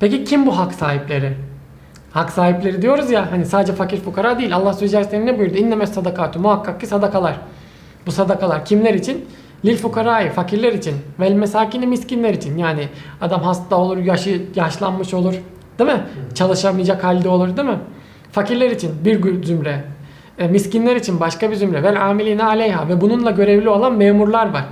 Peki kim bu hak sahipleri? Hak sahipleri diyoruz ya hani sadece fakir fukara değil. Allah Sözcüsü ne buyurdu? İnneme sadakatu muhakkak ki sadakalar. Bu sadakalar kimler için? Lil fukarayı fakirler için. Vel mesakini miskinler için. Yani adam hasta olur, yaşı yaşlanmış olur. Değil mi? Çalışamayacak halde olur değil mi? Fakirler için bir zümre. E, miskinler için başka bir zümre. Vel amiline aleyha. Ve bununla görevli olan memurlar var.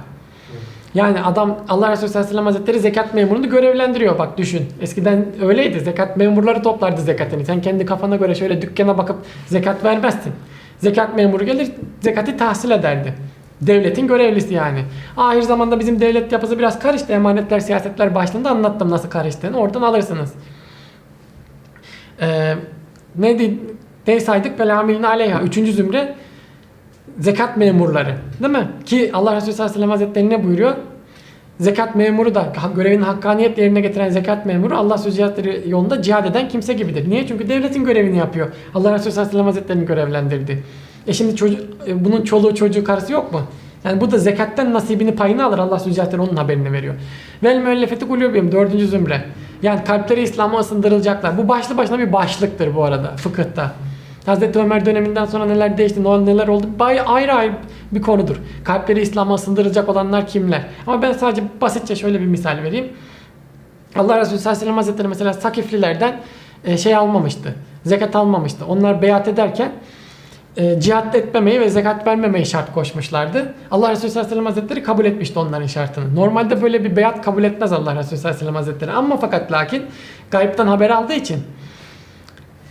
Yani adam Allah Resulü sallallahu aleyhi ve sellem hazretleri zekat memurunu görevlendiriyor bak düşün. Eskiden öyleydi. Zekat memurları toplardı zekatını. Sen kendi kafana göre şöyle dükkana bakıp zekat vermezsin. Zekat memuru gelir zekati tahsil ederdi. Devletin görevlisi yani. Ahir zamanda bizim devlet yapısı biraz karıştı. Emanetler, siyasetler başlığında anlattım nasıl karıştığını. Oradan alırsınız. Ee, ne, ne saydık? Vel amilin aleyha. Üçüncü zümre zekat memurları. Değil mi? Ki Allah Resulü sallallahu aleyhi ve sellem hazretleri ne buyuruyor? Zekat memuru da görevini hakkaniyetle yerine getiren zekat memuru Allah sözü yolunda cihad eden kimse gibidir. Niye? Çünkü devletin görevini yapıyor. Allah Resulü sallallahu aleyhi ve sellem hazretlerini görevlendirdi. E şimdi çocuk, e, bunun çoluğu çocuğu karısı yok mu? Yani bu da zekatten nasibini payını alır. Allah cihatları onun haberini veriyor. Vel müellefeti kulübüm dördüncü zümre. Yani kalpleri İslam'a ısındırılacaklar. Bu başlı başına bir başlıktır bu arada fıkıhta. Hazreti Ömer döneminden sonra neler değişti, ne- neler oldu bay ayrı ayrı bir konudur. Kalpleri İslam'a ısındıracak olanlar kimler? Ama ben sadece basitçe şöyle bir misal vereyim. Allah Resulü sallallahu aleyhi ve sellem hazretleri mesela Sakiflilerden e, şey almamıştı. Zekat almamıştı. Onlar beyat ederken e, cihat etmemeyi ve zekat vermemeyi şart koşmuşlardı. Allah Resulü sallallahu aleyhi ve sellem hazretleri kabul etmişti onların şartını. Normalde böyle bir beyat kabul etmez Allah Resulü sallallahu aleyhi ve sellem hazretleri. Ama fakat lakin gayipten haber aldığı için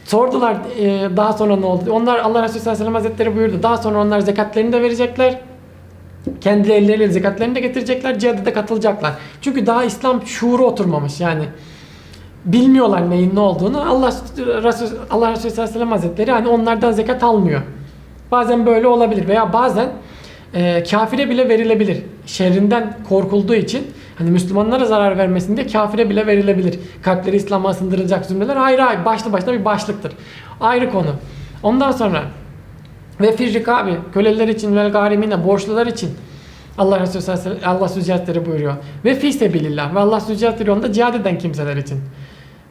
Sordular e, daha sonra ne oldu? Onlar Allah Resulü sallallahu aleyhi ve sellem hazretleri buyurdu. Daha sonra onlar zekatlerini de verecekler. Kendi elleriyle zekatlerini de getirecekler. Cihada da katılacaklar. Çünkü daha İslam şuuru oturmamış yani. Bilmiyorlar neyin ne olduğunu. Allah Resulü, Allah Resulü sallallahu aleyhi ve sellem hazretleri hani onlardan zekat almıyor. Bazen böyle olabilir veya bazen e, kafire bile verilebilir. Şerrinden korkulduğu için hani Müslümanlara zarar vermesin diye kafire bile verilebilir. Kalpleri İslam'a ısındırılacak cümleler ayrı ayrı başlı başına bir başlıktır. Ayrı konu. Ondan sonra ve firrikabi köleler için vel garimine borçlular için Allah Resulü Allah Sözcüleri buyuruyor. Ve fi sebilillah ve Allah Sözcüleri yolunda cihad eden kimseler için.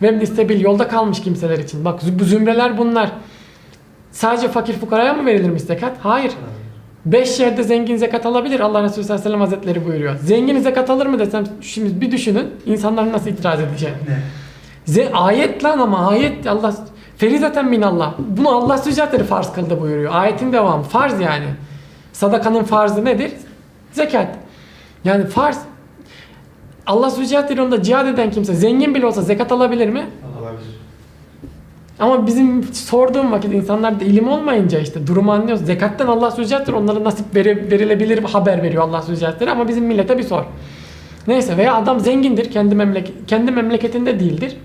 Ve nistebil yolda kalmış kimseler için. Bak bu zümreler bunlar. Sadece fakir fukaraya mı verilir zekat? Hayır. Beş yerde zengin zekat alabilir Allah Resulü sallallahu aleyhi ve sellem hazretleri buyuruyor. Zengin zekat alır mı desem şimdi bir düşünün insanlar nasıl itiraz edecek. Ne? Ze ayet lan ama ayet Allah ferizeten min Allah. Bunu Allah Sözcüleri farz kıldı buyuruyor. Ayetin devamı farz yani. Sadakanın farzı nedir? Zekat. Yani farz. Allah Sözcüleri yolunda cihad eden kimse zengin bile olsa zekat alabilir mi? Ama bizim sorduğum vakit insanlarda ilim olmayınca işte durumu anlıyoruz. Zekattan Allah söyleyecektir. Onlara nasip veri- verilebilir haber veriyor Allah söyleyecektir. Ama bizim millete bir sor. Neyse veya adam zengindir. Kendi memleket kendi memleketinde değildir.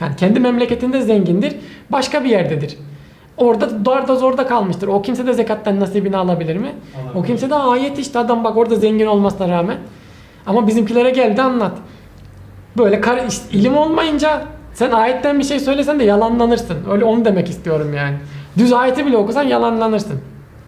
Yani kendi memleketinde zengindir. Başka bir yerdedir. Orada darda zorda kalmıştır. O kimse de zekattan nasibini alabilir mi? O Alabilir. kimse de ayet işte adam bak orada zengin olmasına rağmen. Ama bizimkilere geldi anlat. Böyle kar, ilim olmayınca sen ayetten bir şey söylesen de yalanlanırsın. Öyle onu demek istiyorum yani. Düz ayeti bile okusan yalanlanırsın.